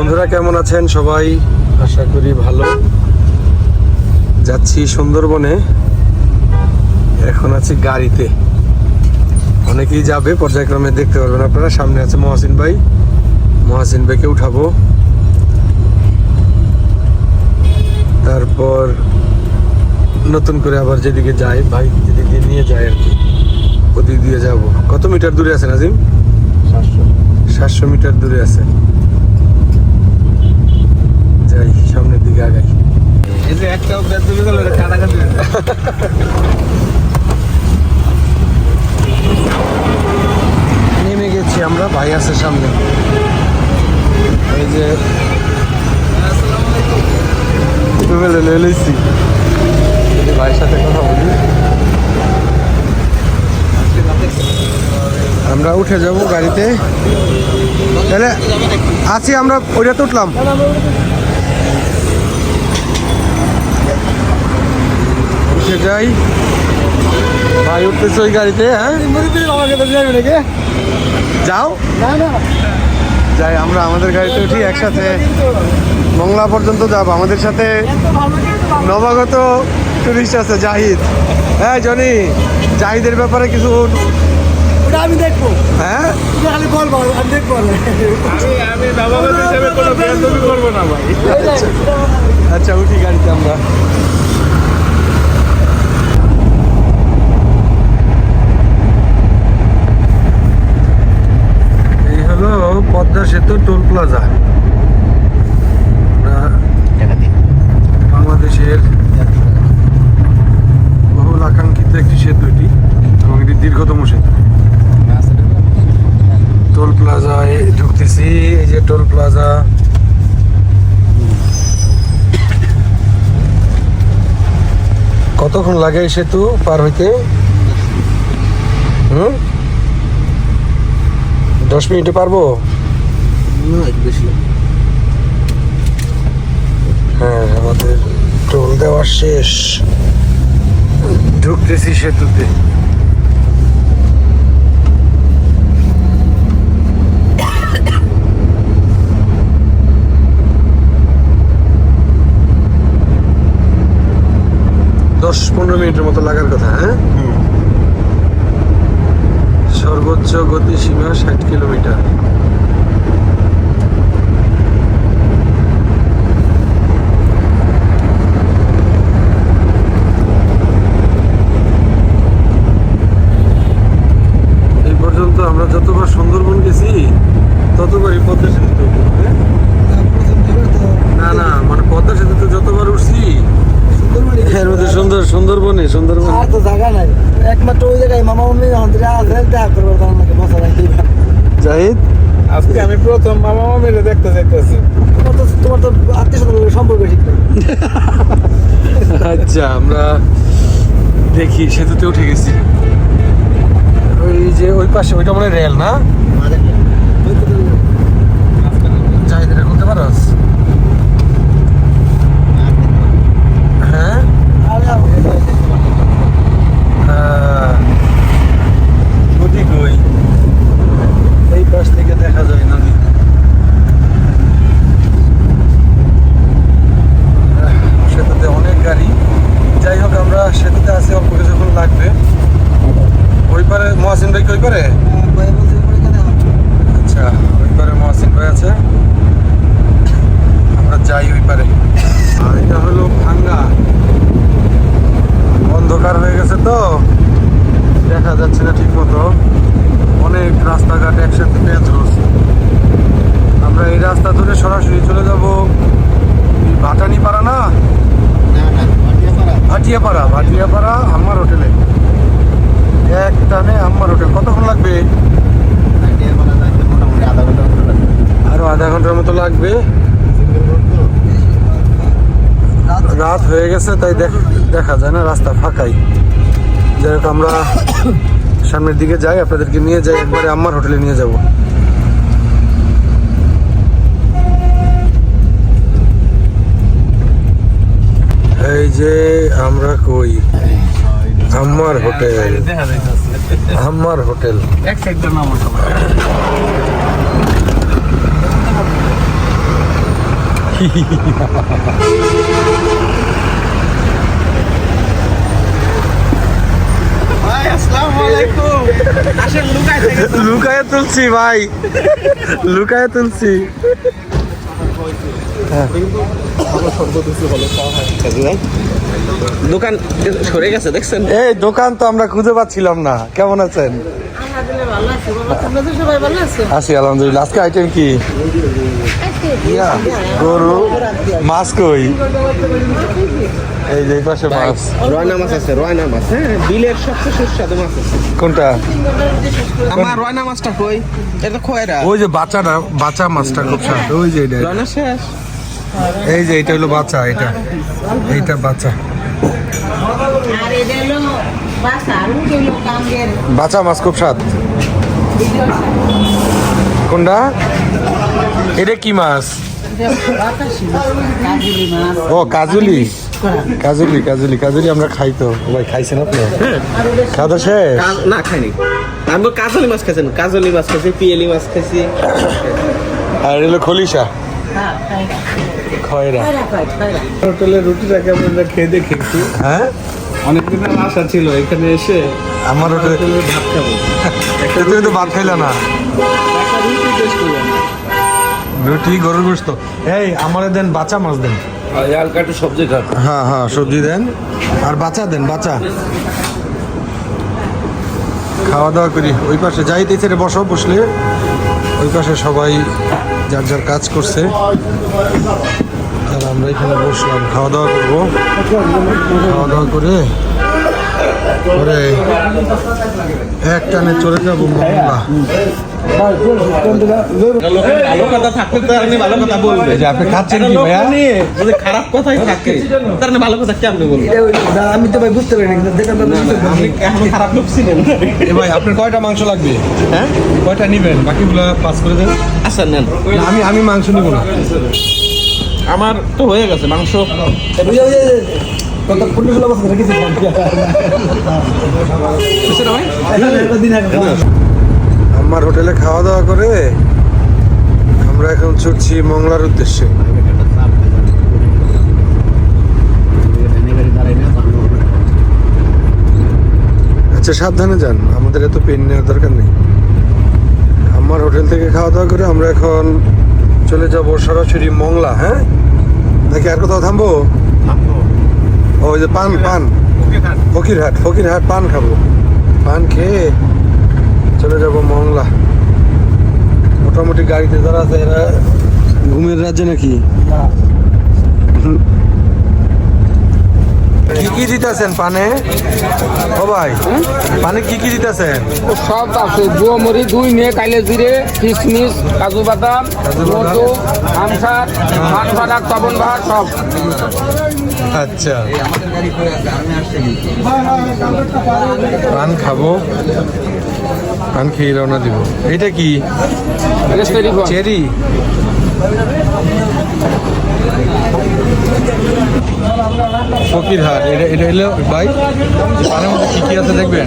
বন্ধুরা কেমন আছেন সবাই? আশা করি ভালো। যাচ্ছি সুন্দরবনে। এখন আছি গাড়িতে। অনেকেই যাবে পর্যায়ক্রমে দেখতে পারবেন আপনারা। সামনে আছে মহাসিন ভাই। মহাসিন ভাইকে উঠাবো। তারপর নতুন করে আবার যেদিকে যাই ভাই যেদিক দিয়ে নিয়ে যায় আর কি ওদিক দিয়ে যাব। কত মিটার দূরে আছে নাজিম? সাতশো মিটার দূরে আছে। সামনের দিকে আগাই এই যে একটা অভ্যাস গেল কাটাকাটি নেমে গেছি আমরা ভাই আছে সামনে। এই যে ভাইয়ের সাথে কথা বলি। আমরা উঠে যাব গাড়িতে। তাহলে আছি আমরা ওইটাতে উঠলাম উঠে যাই। ভাই উঠতেছে ওই গাড়িতে হ্যাঁ? যাও। না না যাই আমরা আমাদের গাড়িতে উঠি একসাথে মংলা পর্যন্ত যাব। আমাদের সাথে নবাগত টুরিস্ট আছে জাহিদ। হ্যাঁ জনি জাহিদের ব্যাপারে কিছু ওটা আমি দেখব। হ্যাঁ? খালি বলব আমি দেখব। আমি আমি নবাগত হিসেবে কোনো করব না ভাই। আচ্ছা উঠি গাড়িতে আমরা এই হলো পদ্মা সেতু, টোল প্লাজা। বাংলাদেশের বহুল আকাঙ্ক্ষিত একটি সেতু এটি, এবং এটি দীর্ঘতম সেতু। টোল প্লাজায় ঢুকতেছি, এই যে টোল প্লাজা। কতক্ষণ লাগে এই সেতু পার হইতে? হুম? দশ মিনিটে পারব? হ্যাঁ আমাদের টোল দেওয়া শেষ। ঢুকতেছি সেতুতে। দশ পনেরো মিনিটের মতো লাগার কথা হ্যাঁ? সর্বোচ্চ গতিসীমা ষাট কিলোমিটার এই পর্যন্ত আমরা যতবার সুন্দরবন গেছি ততবারই পদ্মা সেতুতে উঠবো, হ্যাঁ? না না মানে পদ্মা সেতুতে যতবার উঠছি এর মধ্যে সুন্দর সুন্দরবনে সুন্দরবন আর তো জায়গা নাই একমাত্র ওই জায়গায় মামা মামি যখন থেকে আছে দেখা করব তখন আমাকে বসা রাখতে জাহিদ আজকে আমি প্রথম মামা মামিরে দেখতে যাইতেছি। তোমার তো তোমার তো আত্মীয় স্বজনের সম্পর্ক ঠিক আচ্ছা আমরা দেখি সেতুতে উঠে গেছি। ওই যে ওই পাশে ওইটা মনে রেল না? জাহিদ এটা করতে পারস হ্যাঁ আহ, নদী কই এই পাশ থেকে দেখা যায় নদী আহ, সেতুতে অনেক গাড়ি যাই হোক আমরা সেতুতে আছি অল্প কিছুক্ষণ লাগবে ওই পারে মহাসিন ভাই কি ওই পারে আচ্ছা ওই পারে মহাসিন ভাই আছে আমরা যাই ওই পারে আর এটা হলো ভাঙ্গা অন্ধকার হয়ে গেছে তো দেখা যাচ্ছে না ঠিক মতো অনেক রাস্তাঘাট একসাথে পেঁয়াজ রয়েছে আমরা এই রাস্তা ধরে সরাসরি চলে যাব এই ভাটানি পাড়া না ভাটিয়াপাড়া ভাটিয়াপাড়া আম্মার হোটেলে। এক টানে আম্মার হোটেল। কতক্ষণ লাগবে? আরও আধা ঘণ্টার মতো লাগবে। রাত হয়ে গেছে, তাই দেখ- যায় না, রাস্তা ফাঁকাই। যাই আমরা সামনের দিকে যাই, আপনাদেরকে নিয়ে যাই, একবারে আম্মার হোটেলে নিয়ে যাব। এই যে আমরা কই? আম্মার হোটেল। আম্মার হোটেল। নাম সবাই। ভাই আসসালামু আলাইকুম আসেন দোকান সরে গেছে দেখছেন? এই দোকান তো আমরা খুঁজে পাচ্ছিলাম না। কেমন আছেন? আছি। আলহামদুলিল্লাহ। আজকে আইটেম কি? গরু। মাছ কই? এই যে পাশে মাছ। রয়না মাছ আছে রয়না মাছ। হ্যাঁ বিলের সবচেয়ে সুস্বাদু মাছ আছে। কোনটা? আমার রয়না মাছটা কই? এটা খয়রা। ওই যে বাচ্চাটা বাচ্চা মাছটা খুব স্বাদ ওই যে এটা। রয়না শেষ? এই যে এটা হলো বাচ্চা এটা। এইটা বাচ্চা। বাচ্চা মাছ খুব স্বাদ। কোনটা? এটা কি মাছ? বাতাসি কাজুলি মাছ ও কাজুলি। কাজুলি কাজুলি কাজুলি আমরা খাই তো। ভাই খাইছেন আপনি? খাওয়া শেষ? না খাইনি। আমি তো কাজলি মাছ খাইছেন? কাজলি মাছ খাইছি পিয়েলি মাছ খাইছি। আর এটা হলো খলিশা। হ্যাঁ খয়রা। হোটেলের রুটিটা কেমন না খেয়ে দেখেছি হ্যাঁ? অনেক দিনের আশা ছিল এখানে এসে আমার হোটেলে ভাত খাব। একটা তুমি তো ভাত খাইলে না। রুটি গরুর গোস্ত এই আমার দেন বাচ্চা মাছ দেন। হালকা সবজি খান। হ্যাঁ হ্যাঁ সবজি দেন। আর বাচ্চা দেন বাচ্চা খাওয়া দাওয়া করি। ওই পাশে যাইতেছে বসো বসলে। ওই পাশে সবাই যার যার কাজ করছে আর আমরা এখানে বসলাম। খাওয়া দাওয়া করব। খাওয়া দাওয়া করে পরে এক টানে চলে যাব মংলা ভালো কথা থাকলে তো আপনি ভালো কথা বলবে এই যে আপনি খাচ্ছেন কি ভাইয়া? খারাপ কথাই থাকে তার মানে ভালো কথা কেমন বলব? আমি তো ভাই বুঝতে পারি আপনি এখন খারাপ লোক ছিলেন। ভাই আপনার কয়টা মাংস লাগবে? হ্যাঁ? কয়টা নিবেন? বাকিগুলো পাস করে দেন। আচ্ছা নেন। না, আমি আমি মাংস নিব না। আমার তো হয়ে গেছে মাংস। আমার হোটেলে খাওয়া দাওয়া করে আমরা এখন ছুটছি মংলার উদ্দেশ্যে। আচ্ছা সাবধানে যান, আমাদের এত পেন নেওয়ার দরকার নেই। আমার হোটেল থেকে খাওয়া দাওয়া করে আমরা এখন চলে যাব সরাসরি মংলা হ্যাঁ? নাকি আর কোথাও থামবো? ওই যে পান পান। ফকিরহাট ফকিরহাট পান খাব। পান খেয়ে চলে যাব মংলা। মোটামুটি গাড়িতে যারা আছে এরা ঘুমের রাজ্যে নাকি? কি কি দিতেছেন পানে? ও ভাই পানে কি কি দিতেছেন? সব আছে জুয়ামরি দুই মেয়ে কাইলে জিরে কিশমিশ কাজু বাদাম। মধু আমসার ভাত ভাড়া তবন ভাত সব। আচ্ছা। পান খাব। পান খেয়ে রওনা দিব। এটা কি চেরি? ফকিরহাট এটা এটা হলো ভাই পানের মধ্যে কি কি আছে দেখবেন?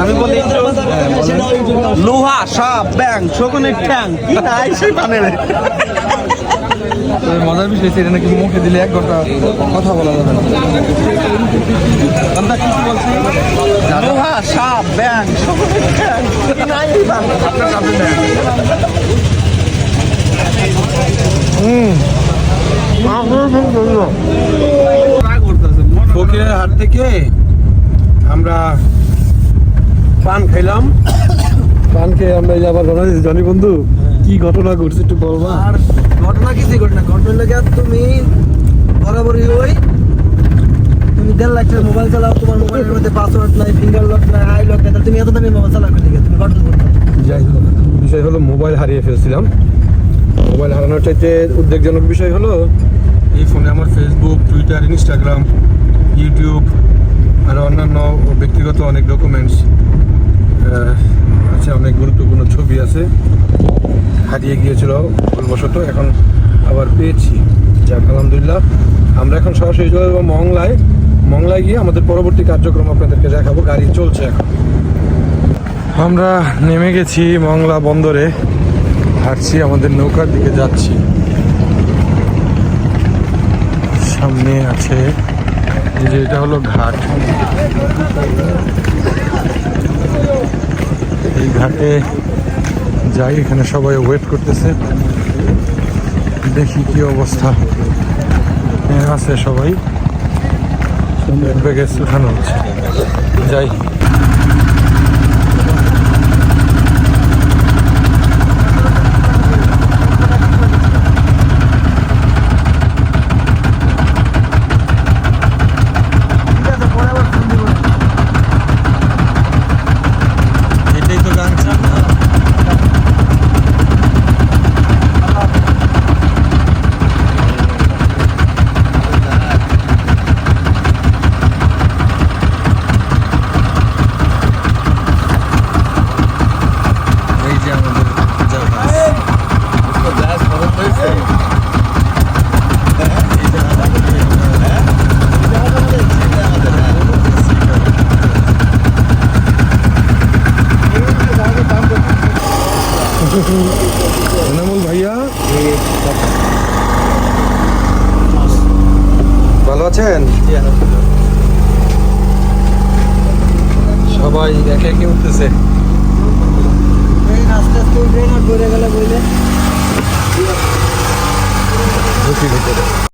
আমি বলি হ্যাঁ, লোহা সাপ ব্যাং শকুনের ঠ্যাং সেই পানের? মজার বিষয় এটা নাকি মুখে দিলে এক ঘণ্টা কথা বলা যাবে না। আমরা কিছু বলছি লোহা সাপ ব্যাং শকুনের ঠ্যাং পানের? ফকিরের হাট থেকে আমরা পান খাইলাম পান খেয়ে আমরা আবার দিয়েছি। জনি বন্ধু কি ঘটনা ঘটছে একটু বলবা? আর ঘটনা কিছুই ঘটনা? ঘটনা লাগে তুমি বরাবরই ওই তুমি দেড় লাখ টাকা মোবাইল চালাও তোমার মোবাইলের মধ্যে পাসওয়ার্ড নাই ফিঙ্গার লক নাই আই লক নাই তুমি এত দামি মোবাইল চালাও কোথেকে তুমি ঘটনা করতে যাই হোক বিষয় হলো মোবাইল হারিয়ে ফেলছিলাম। মোবাইল হারানোর চাইতে উদ্বেগজনক বিষয় হলো এই ফোনে আমার ফেসবুক টুইটার ইনস্টাগ্রাম ইউটিউব আর অন্যান্য ব্যক্তিগত অনেক ডকুমেন্টস আছে, অনেক গুরুত্বপূর্ণ ছবি আছে। হারিয়ে গিয়েছিল ভুলবশত, এখন আবার পেয়েছি। যাক, আলহামদুলিল্লাহ। আমরা এখন সরাসরি চলে যাব মংলায়। মংলায় গিয়ে আমাদের পরবর্তী কার্যক্রম আপনাদেরকে দেখাবো। গাড়ি চলছে এখন। আমরা নেমে গেছি মংলা বন্দরে। হাঁটছি আমাদের নৌকার দিকে যাচ্ছি। সামনে আছে যে এটা হলো ঘাট। এই ঘাটে যাই এখানে সবাই ওয়েট করতেছে। দেখি কি অবস্থা। হ্যাঁ, আছে সবাই। ব্যাগেজ উঠানো হচ্ছে। যাই এটাই তো গান চান না এই যে আমাদের জাহাজ এনামুল ভাইয়া ভালো আছেন? সবাই একে একে উঠতেছে। আস্তে আস্তে উঠে না ঘুরে গেলে ঢুকি ভিতরে